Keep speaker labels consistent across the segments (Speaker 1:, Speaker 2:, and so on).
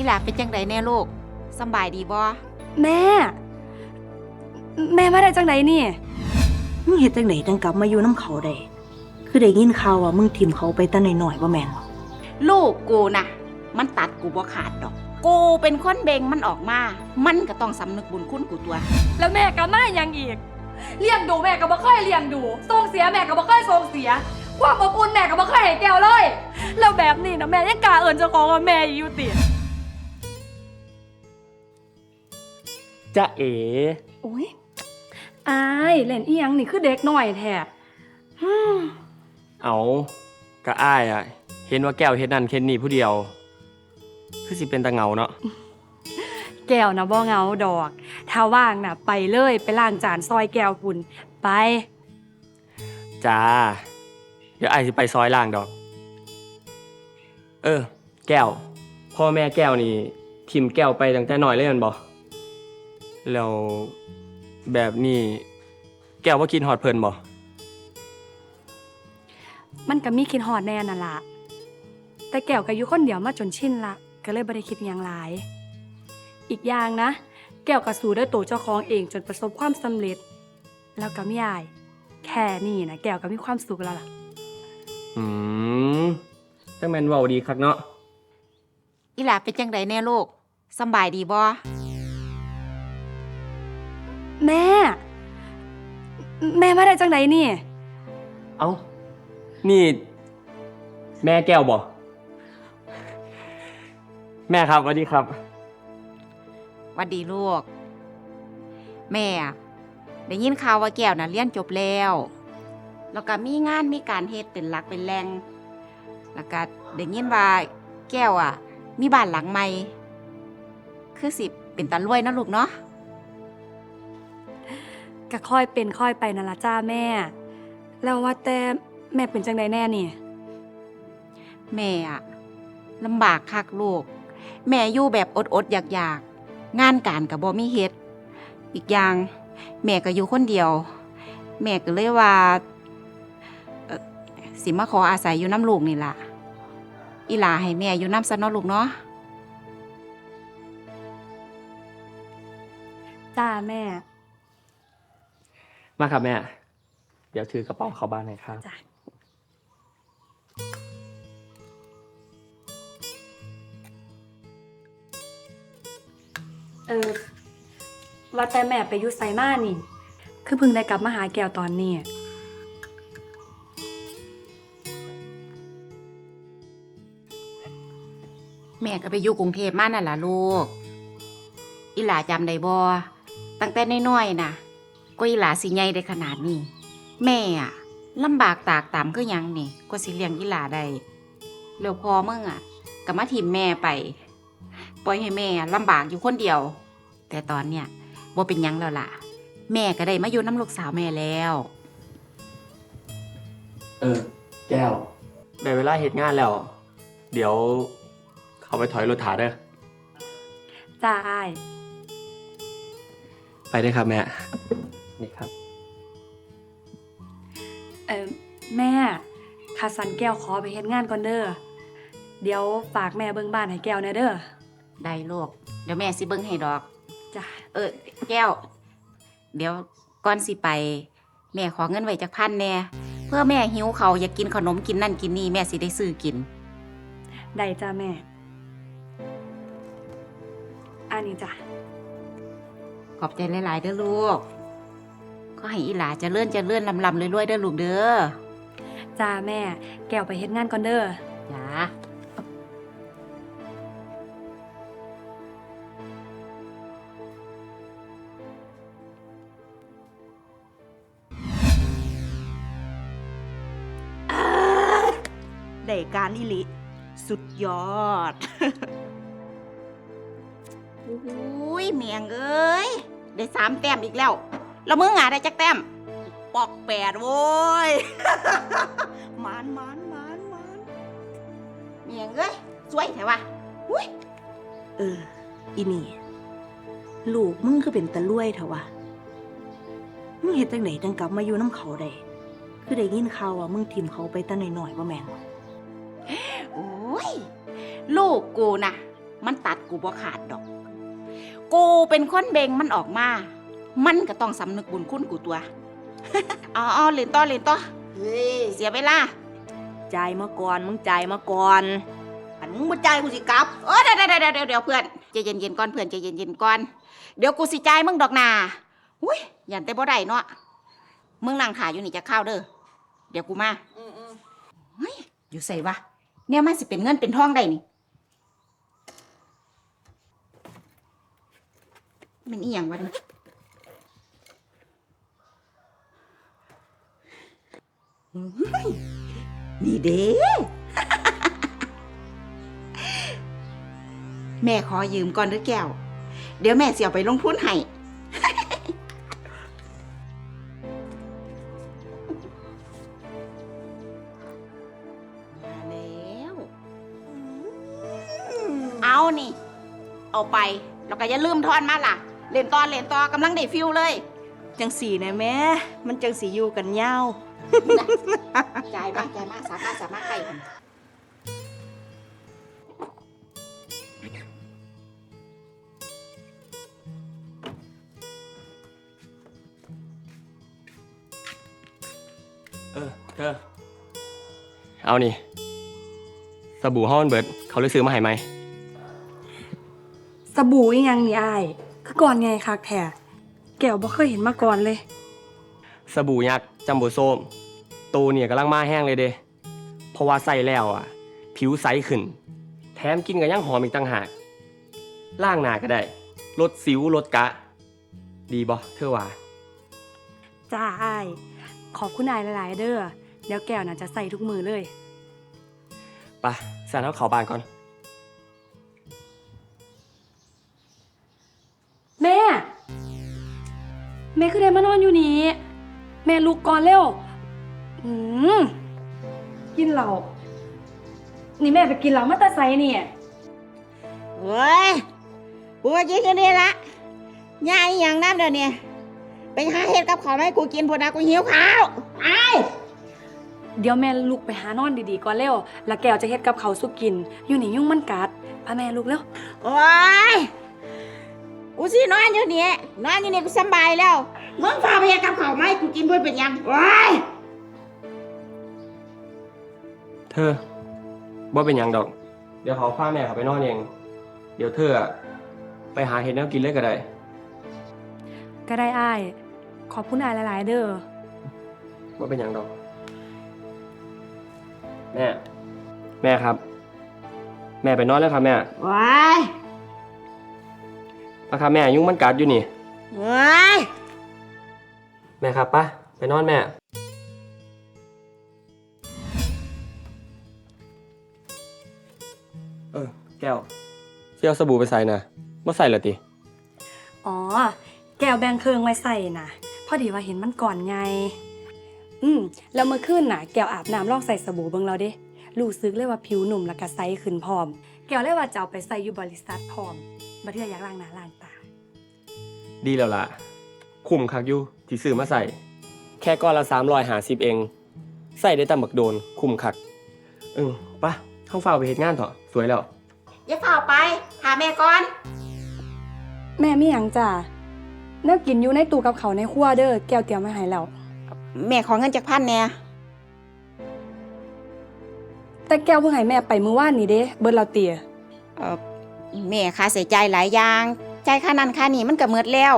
Speaker 1: อีหลาเป็นจังไดแน่ลูกสำบายดีบ่
Speaker 2: แม่ แม่มาได้จังไดนี่
Speaker 3: มึงเฮ็ดจังไดจังกลับมาอยู่น้ำเขาได้คือได้ยินข่าวว่ามึงทิมเขาไปแต่น้อยๆว่าแม่นบ่
Speaker 1: ลูกกูนะมันตัดกูบ่ขาดดอก กูเป็นคนเบงมันออกมา มันก็ต้องสำนึกบุญคุณกูตัว
Speaker 2: แล้วแม่ก็มาอย่างอีก เลี้ยงดูแม่ก็บ่ค่อยเลี้ยงดูส่งเสียแม่ก็บ่ค่อยส่งเสีย ความอบอุ่นแม่ก็บ่ค่อยให้แก้วเลย แล้วแบบนี้นะแม่ยังกล้าเอิ้นเจ้าของว่าแม่อยู่ติ
Speaker 4: จะเอ๋
Speaker 2: โอ้ยอายเล่นอีหยังนี่คือเด็กน้อยแท้ฮึม
Speaker 4: เอากะอ้ายอะเห็นว่าแก้วเฮ็ดนั่นเฮ็ดนี่ผู้เดียว คือสิเป็นตาเหงาเนาะ
Speaker 2: แก้วนะบ่เหงาดอก ถ้าว่างน่ะ ไปเลยไปล้างจานซอยแก้วคุณไป
Speaker 4: จ้า เดี๋ยวอ้ายสิไปซอยล่างดอก เออ แก้ว พ่อแม่แก้วนี่ทิมแก้วไปตั้งแต่น้อยเลยแมันบ่ แล้วแบบนี้ แก้วว่ากินฮอดเพิ่นบ่
Speaker 2: มันก็มีคิดฮอดแน่นั่นล่ะแต่แก้วก็อยู่คนเดียวมาจนชินละก็เลยบ่ได้คิดหยังหลาย อีกอย่างนะ แก้วก็สู้ด้วยตัวเจ้าของเองจนประสบความสำเร็จ แล้วก็ไม่อาย แค่นี้นะแก้วก็มีความสุขแล้วล่ะ
Speaker 4: อืมจังแม่นเว้าดีคักเนาะ
Speaker 1: อีหลาเป็นจังไดแน่ลูกสำบายดีบ่
Speaker 2: แม่ แม่มาได้จังไดนี่
Speaker 4: เอ้า นี่ แม่แก้วบ่แม่ครับสวัสดีครับ
Speaker 1: หวัดดีลูก แม่อะได้ยินข่าวว่าแก้วน่ะเรียนจบแล้ว แล้วก็มีงานมีการเฮ็ดเป็นหลักเป็นแหล่งแล้วก็ได้ยินว่าแก้วอะ มีบ้านหลังใหม่ คือสิเป็นตาลวยเนาะลูกเนาะ
Speaker 2: ก็ค่อยเป็นค่อยไปนั่นละจ้าแม่ แล้วว่าแต่แม่เป็นจังไดแน่นี่
Speaker 1: แม่อะลำบากคักลูก แม่อยู่แบบอดๆอยากๆ งานการกับบ่มีเฮ็ด อีกอย่าง แม่ก็อยู่คนเดียว แม่ก็เลยว่าเอ่อสิมาขออาศัยอยู่น้ำลูกนี่ล่ะ อีหลาให้แม่อยู่น้ำซะเนาะลูกเนาะ
Speaker 2: จ้าแม่
Speaker 4: มาครับแม่ เดี๋ยวถือกระเป๋าเข้าบ้านหน่อยครับ
Speaker 2: จ้ะเออว่าแต่แม่ไปอยุไซมานี่ คือเพิ่งได้กลับมาหาแก้วตอนนี้
Speaker 1: แม่ก็ไปอยู่กรุงเทพมานั่นล่ะลูก อีหลาจำได้บ่ตั้งแต่น้อยๆน่ะ ก็อีหลาสิใหญ่ได้ขนาดนี้ แม่อะลำบากตากตามคือหยังนี่ก็สิเลี้ยงอีหลาได้แล้วพอมึงอะก็มาทิมแม่ไป ปล่อยให้แม่ลำบากอยู่คนเดียว แต่ตอนเนี้ยบ่เป็นหยังแล้วล่ะ แม่ก็ได้มาอยู่น้ำลูกสาวแม่แล้ว
Speaker 4: เออ แก้วได้เวลาเฮ็ดงานแล้ว เดี๋ยว เขาไปถอยรถถาเด้อ
Speaker 2: จ้าอ้าย
Speaker 4: ไปได้อครับแม่ นี่ครับ
Speaker 2: เออแม่คาสันแก้วขอไปเฮ็ดงานก่อนเด้อ เดี๋ยวฝากแม่เบิ่งบ้านให้แก้วแหน่เด้อ
Speaker 1: ได้ลูกเดี๋ยวแม่สิเบิ่งให้ดอก
Speaker 2: จ้า
Speaker 1: เออ แก้ว เดี๋ยวก่อนสิไป แม่ขอเงินไว้จักพันแหน่เพื่อแม่หิวเขาวอยากกินขนมกินนั่นกินนี่แม่สิได้ซื้อกิน
Speaker 2: ได้จ้าแม่ อันนี้จ้ะ
Speaker 1: ขอบใจหลายๆเด้อลูก ก็ให้อีหลาเจะเลื่อนจะเลื่อนลำลำรวยๆเด้อลูกเด้อ
Speaker 2: จ้าแม่ แก้วไปเฮ็ดงานก่อนเด้อ
Speaker 1: จ้า
Speaker 3: ได้การอิลิ สุดยอด
Speaker 1: อุ้ยเมียงเอ้ย ได้สามแต้มอีกแล้ว แล้วมึงอะได้จักแต้ม
Speaker 3: ปอกแปดโว้ยมานมานมานมาน
Speaker 1: เมียงเอ้ยสวยแท้วะอุ้ย
Speaker 3: เออ อีนี่ ลูกมึงคือเป็นตะลุ่ยเถอะวะมึงเฮ็ดจังไดจังกลับมาอยู่น้ำเขาได้คือได้ยินข่าวว่ามึงทิมเขาไปแต่น้อยๆว่าแม่นบ่
Speaker 1: โอ้ย ลูกกูนะมันตัดกูบ่ขาดดอก กูเป็นคนเบงมันออกมา มันก็ต้องสำนึกบุญคุณกูตัวเอาเอาเล่นต่อเล่นต่อ
Speaker 3: เฮ้ย
Speaker 1: เสียเวลา
Speaker 3: จ่ายมาก่อนมึงจ่ายมาก่อนอันมึงบ่จ่ายกูสิกลับ
Speaker 1: โอ้เดี๋ยวเดี๋ยวเดี๋ยวเดี๋ยวเดี๋ยวเพื่อนใจเย็นๆก่อนเพื่อนใจเย็นๆก่อนเดี๋ยวกูสิจ่ายมึงดอกนาอุ้ยยันแต่บ่ได้เนาะมึงนั่งถ่ายอยู่นี่จะเข้าวเด้อเดี๋ยวกูมาเฮ้ยอยู่ใส่วะเนี่ยมันสิเป็นเงินเป็นทองได้นี่มันอีหยังวะนี่เฮ้ย นี่เด้แม่ขอยืมก่อนเด้อแก้ว เดี๋ยวแม่เสียไปลงทุนให้มาแล้วเอานี่ เอาไป แล้วก็อย่าลืมทอนมาล่ะ เล่นตอนเล่นต่อกำลังได้ฟิลเลย
Speaker 3: จังสีนะแม่ มันจังสีอยู่กันยาว
Speaker 1: จ่ายบ้างจ่ายมากสามารถสามารถไปกัน
Speaker 4: เออเธอเอานี่สบู่ห้อนเบิร์ดเขาเลยซื้อมาให้ไหม
Speaker 2: สบู่อีหยังนี่อายคือก่อนไงคักแท้แก้วบ่เคยเห็นมาก่อนเลย
Speaker 4: สบู่ยักษ์ จัมโบ้ส้มตัวเนี่ยกำลังมาแห้งเลยเด้เพราะว่าใส่แล้วอะ ผิวใสขึ้น แถมกินกับยังหอมอีกต่างหากล่างหน้าก็ได้ลดสิวลดกะ ดีบ่เธอว่า
Speaker 2: จ้าอาย ขอบคุณอายหลาย ๆ เด้อเดี๋ยวแก้วน่ะจะใส่ทุกมือเลย
Speaker 4: ไปะสานเอาเขาบานก่อน
Speaker 2: แม่ แม่คือได้มานอนอยู่นี่แม่ลุกก่อนเร็วอืมกินเหล้านี่แม่ไปกินเหล้ามาแตาไซเนี่ย
Speaker 1: เฮ้ยกูว่ากินกันนี่ละยายอหย่างนั้นเดี๋ยวนี้ไปหาเห็ดกับข้าวไหมาให้กูกินพอนะกูหิวข้าวไอ้
Speaker 2: เดี๋ยวแม่ลุกไปหานอนดีๆก่อนเร็ว แล้วแก้วจะเฮ็ดกับเขาวสุกิน อยู่นี่ยุ่งมันกัดพาแม่ลุกเร็ว
Speaker 1: โอ้ย กูสินอนอยู่นี่นอนอยู่นี่กูสำบายแล้วมึงพาไปเห็ดกับข้าวไหมาให้กูกินเพื่อเป็นหยังโอ้ย
Speaker 4: เธอบ่เป็นหยังดอก เดี๋ยวเขาพาแม่เขาไปนอนเอง เดี๋ยวเธออะไปหาเห็ดแนวกินเลยก็ได้
Speaker 2: ก็ได้อ้าย ขอบคุณอายหลาย ๆ เด้อ
Speaker 4: ว่าเป็นอย่างดอก แม่ แม่ครับ แม่ไปนอนแล้วครับแม่
Speaker 1: โอ้ย
Speaker 4: ปะครับแม่ยุงมันกัดอยู่นี่
Speaker 1: โอ้ย
Speaker 4: แม่ครับปะไปนอนแม่ เออ แก้วเที่ยวสบู่ไปใส่นะว่าใส่เหรอติ
Speaker 2: อ๋อ แก้วแบงเคิงไว้ใส่น่ะพอดีว่าเห็นมันก่อนไง อืมแล้วเมื่อคืนน่ะ แก้วอาบน้ำลองใส่สบู่เบิ่งเราเด้รู้สึกเลยว่าผิวหนุ่มแล้วก็ใสขึ้นพร้อม แก้วเลยว่าจะเอาไปใส่อยู่บริษัทพร้อม บ่เทื่ออยากล้างหน้าล้างตา
Speaker 4: ดีแล้วล่ะ คุ้มคักอยู่ที่ซื้อมาใส่ แค่ก้อนละสามรอยหาสิบเอง ใส่ได้ตามบักโดน คุ้มคัก เออปะเข้าฝ้าวไปเฮ็ดงานเถอะสวยแล้ว
Speaker 1: อย่าเฝ้าไป หาแม่ก่อน
Speaker 2: แม่มีหยังจ้ะแน่ากินอยู่ในตู้กับเขาวในครัวเด้อแก้วเตรียมมาให้แล้ว
Speaker 1: แม่ขอเงินจากพันเนี่ย
Speaker 2: แต่แก้วเพิ่งให้แม่ไปมื้อวานนี้เด้เบิดเราเตีย
Speaker 1: เออ แม่ค่าใส่ใจายหลายอย่างจ่ายค่านั้นค่านี้มันก็เมิดแล้ว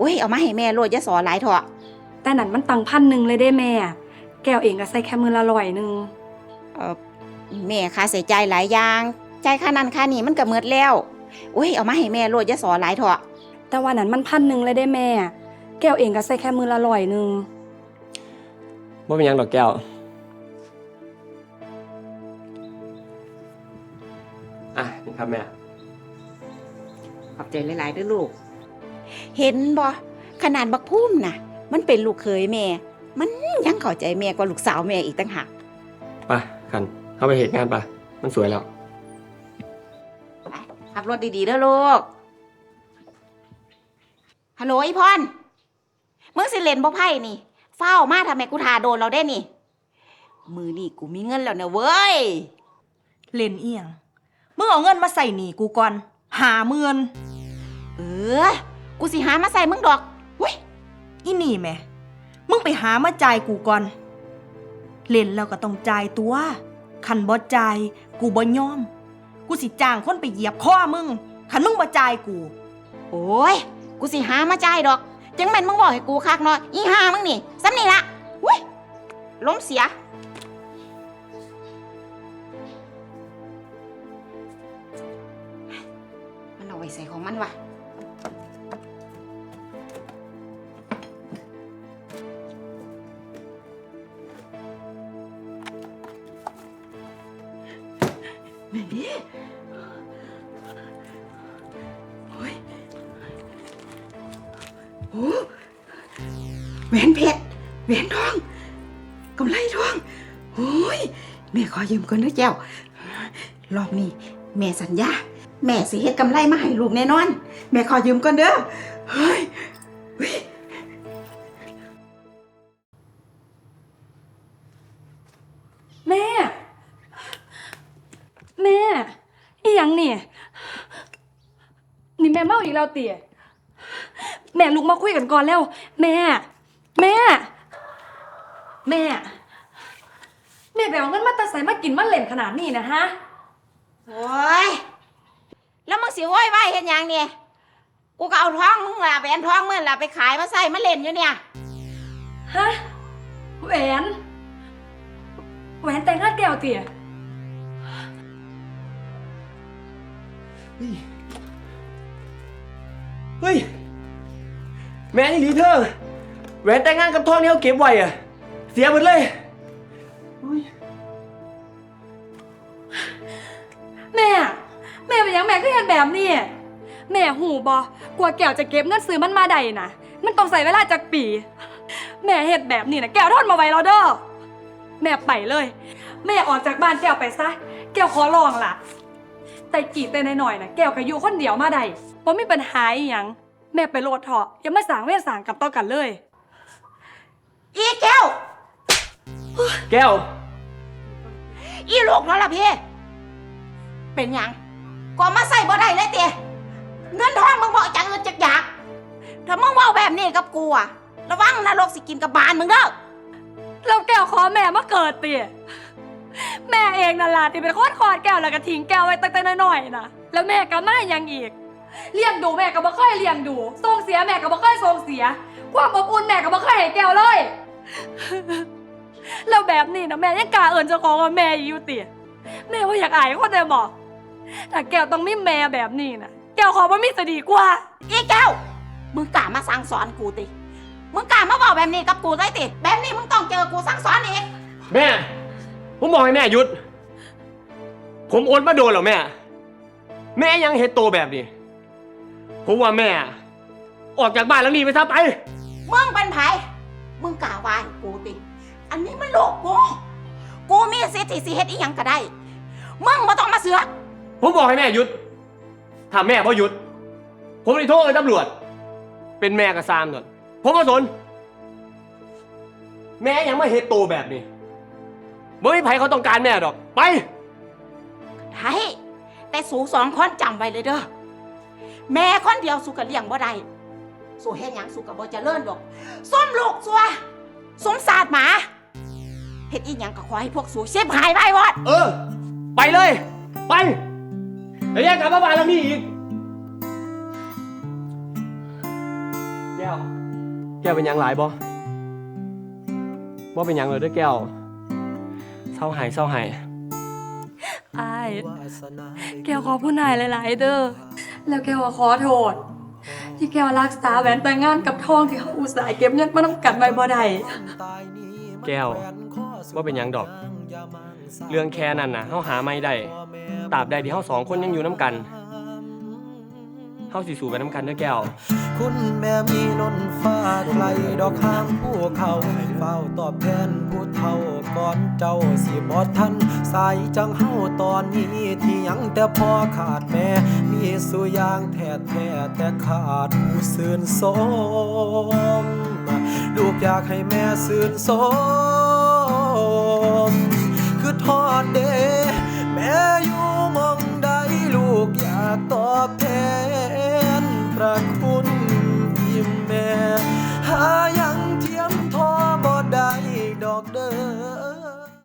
Speaker 1: อุ้ยเอามาให้แม่โลดอย่าสอหลายเถอะ
Speaker 2: แต่นั่นมันตังพันหนึ่งเลยเด้แม่ แก้วเองก็ใส่แค่มือละร้อยหนึ่ง
Speaker 1: เออแม่ค่าใส่ใจายหลายอย่างจ่ายค่านั้นค่านี้มันก็เมิดแล้วอุ้ยเอามาให้แม่โลดอย่าสอหลายเถอะ
Speaker 2: แต่ว่านั้นมันพันหนึ่งเลยได้แม่ แก้วเองก็ใส่แค่มือละร้อยหนึ่ง
Speaker 4: ว่าเป็นหยังดอกแก้วอะนี่ครับแม่
Speaker 1: ขอบใจหลายๆด้วยลูก เห็นบ่ขนาดบักพุ่มน่ะ มันเป็นลูกเคยแม่ มันยังเข้าใจแม่กว่าลูกสาวแม่อีกต่างหาก
Speaker 4: ไปคันเข้าไปเหตุงานปะมันสวยแล้ว
Speaker 1: ไปขับรถดีๆเด้อลูก ฮัลโหลอีพรมึงสิเล่นบ่ไพ่นี่ เฝ้ามาทำไมกูทาโดนเราได้นี่ มือนี่กูมีเงินแล้วนะเว้ย
Speaker 3: เล่นเอียงมึมึงเอาเงินมาใส่หนีกูก่อน หาเมือน
Speaker 1: เออ กูสิหามาใส่มึงดอกเว้ย
Speaker 3: อีนี่แหม่มึงไปหามาจ่ายกูก่อน เล่นแล้วก็ต้องจ่ายตัว คันบ่จ่ายกูบ่ยอม กูสิจ้างคนไปเหยียบข้อมึง คันมึงบ่จ่ายกู
Speaker 1: โอ้ย กูสิหามาจ่ายดอก จังแม่นมึงบอกให้กูคักเนาะอีหามึงนี่ซ้ำนี่ละเว้ยล้มเสีย ใส่ของมันวะแหวนเพชรแหวนทองกำไรทองโอ้ยแม่ขอยืมก่อนนะแจ้วรอบนี้แม่สัญญา แม่สิเฮ็ดกำไรมาให้ลูกแน่นอน แม่ขอยืมก่อนเด้อเฮ้ยเฮ้ย
Speaker 2: แม่ แม่ อีหยังนี่ นี่แม่เมาอีกแล้วเตี๋ยแม่ลุกมาคุยกันก่อนแล้ว แม่ แม่ แม่ แม่ไปเอาเงินมาแตาใส่มากินมาเล่นขนาดนี้นะฮะ
Speaker 1: โอ้ยแล้วมึง สิโว้ยไว้เฮ็ดหยังเนี่ยกูก็เอาทองมึงล่ะแหวนทองมึงล่ะไปขายมาใส่มาเล่นอยู่เนี่ย
Speaker 2: ฮะแหวนแหวนแต่งงานแก้วเตี๋ย
Speaker 4: เฮ้ยแม่นี่หลีเธอแหวนแต่งงานกับทองที่เขาเก็บไว้อะเสียหมดเลยเฮ้ย
Speaker 2: แม่ แม่เป็นหยังแม่ก็เห็นแบบนี้ แม่หูบอกว่าแก้วจะเก็บเงินซื้อมันมาได้นะมันต้องใส่เวลาจากปี แม่เห็นแบบนี้นะแก้วทนมาไว้แล้วเด้อแม่ไปเลย แม่ออกจากบ้านแก้วไปซะแก้วขอลองล่ะ แต่กี่แต่หน่อยๆนะแก้วก็อยู่คนเดียวมาได้เพราะมีปัญหาอหยังแม่ไปโลดเถาะอย่ามาสางเวรสางกับต่อกันเลย
Speaker 1: อีแก้ว
Speaker 4: แก้ว
Speaker 1: อีลูกนั่นล่ะพี่ เป็นหยัง ก็มาใส่บ่ได้เลยเตี๋ยเงินทองมึงบอกจังเงินจักอยากถ้ามึงเว่าแบบนี้กับกูอะระวังนรกสิกินกับบานมึงเด้อ
Speaker 2: แล้วแก้วขอแม่มาเกิดเตี่ยแม่เองนั่นล่ะที่เป็นคนคลอดแก้วแล้วก็ทิ้งแก้วไว้ตั้งแต่น้อยๆนะแล้วแม่ก็มายังอีก เลี้ยงดูแม่ก็บ่เคยเลี้ยงดูส่งเสียแม่ก็บ่เคยส่งเสีย ความอบอุ่นแม่ก็บ่เคยให้แก้วเลย แล้วแบบนี้นะแม่ยังกล้าเอิญเจ้าของว่าแม่อยู่เตี่ยแม่ว่าอยากอายคนได้บอก ถ้าแก้วต้องมีแม่แบบนี้นะแก้วขอว่ามีจะดีกว่า
Speaker 1: อีแก้ว มึงกล้ามาสั่งสอนกูติ มึงกล้ามาบอกแบบนี้กับกูได้ติ แบบนี้มึงต้องเจอกูสั่งสอนอีก
Speaker 4: แม่ ผมบอกให้แม่หยุด ผมโอนมาโดนเหรอแม่ แม่ยังเฮ็ดโตแบบนี้ ผมว่าแม่ ออกจากบ้านแล้วหนีไปซะไป
Speaker 1: มึงเป็นไผมึงกล้าว่าให้กูติ อันนี้มันโลกกู กูมีสิทธิสิเฮ็ดอีหยังก็ได้ มึงมาต้องมาเสือก
Speaker 4: ผมบอกให้แม่หยุดถ้าแม่พอหยุด ผมจะโทษเลยตำรวจ เป็นแม่กับซามหนวดผมก็สน แม่ยังไม่เฮ็ดโตแบบนี้บ่มีไผเขาต้องการแม่ดอก ไป
Speaker 1: ได้แต่สูสองคนจำไว้เลยเด้อแม่คนเดียวสู้กับเลี้ยงบ่ได้สู้เฮ็ดหยังสู้กับบ่เจริญดอกส้มลูกซัวสมศาสตร์หมาเฮ็ดอีหยังก็ขอให้พวกสูเสียบหายไปวอด
Speaker 4: เออ ไปเลย ไป แล้วแยกกลับมาบ้านแล้วนี่อีก แก้ว แก้วเป็นหยังหลายบ่บ่เป็นหยังเลยเด้วยแก้วเศร้าหายเศร้าหาย
Speaker 2: อาย แก้วขอผู้นายหลาย ๆ เด้อ แล้วแก้วก็ขอโทษ ที่แก้วรักษาแหวนแต่งงานกับทองที่เขาอุตส่าห์เก็บเงินมาต้องกันไว้บ่ได้
Speaker 4: แก้วว่าเป็นหยังดอก เรื่องแค่นั้นนะเฮาหาไม่ได้ ตราบใดที่เฮาสองคนยังอยู่น้ำกันเฮาสิสู่ไปน้ำกันเด้อแก้ว
Speaker 5: คุณแม่มีนนฟ้าไกลดอกข้างผู้เขาเฝ้าตอบแทนผู้เฒ่าก่อนเจ้าสิบอทันสายจังเฮาตอนนี้ที่ยังแต่พอขาดแม่มีสุอยางแท้แท้แต่ขาดผู้ซื่นสมลูกอยากให้แม่ซื่นสมคือทอดเดแม่อยู่ ตอบแทนพระคุณที่แม่ หายังเทียมทอบ่ได้ดอกเด้อ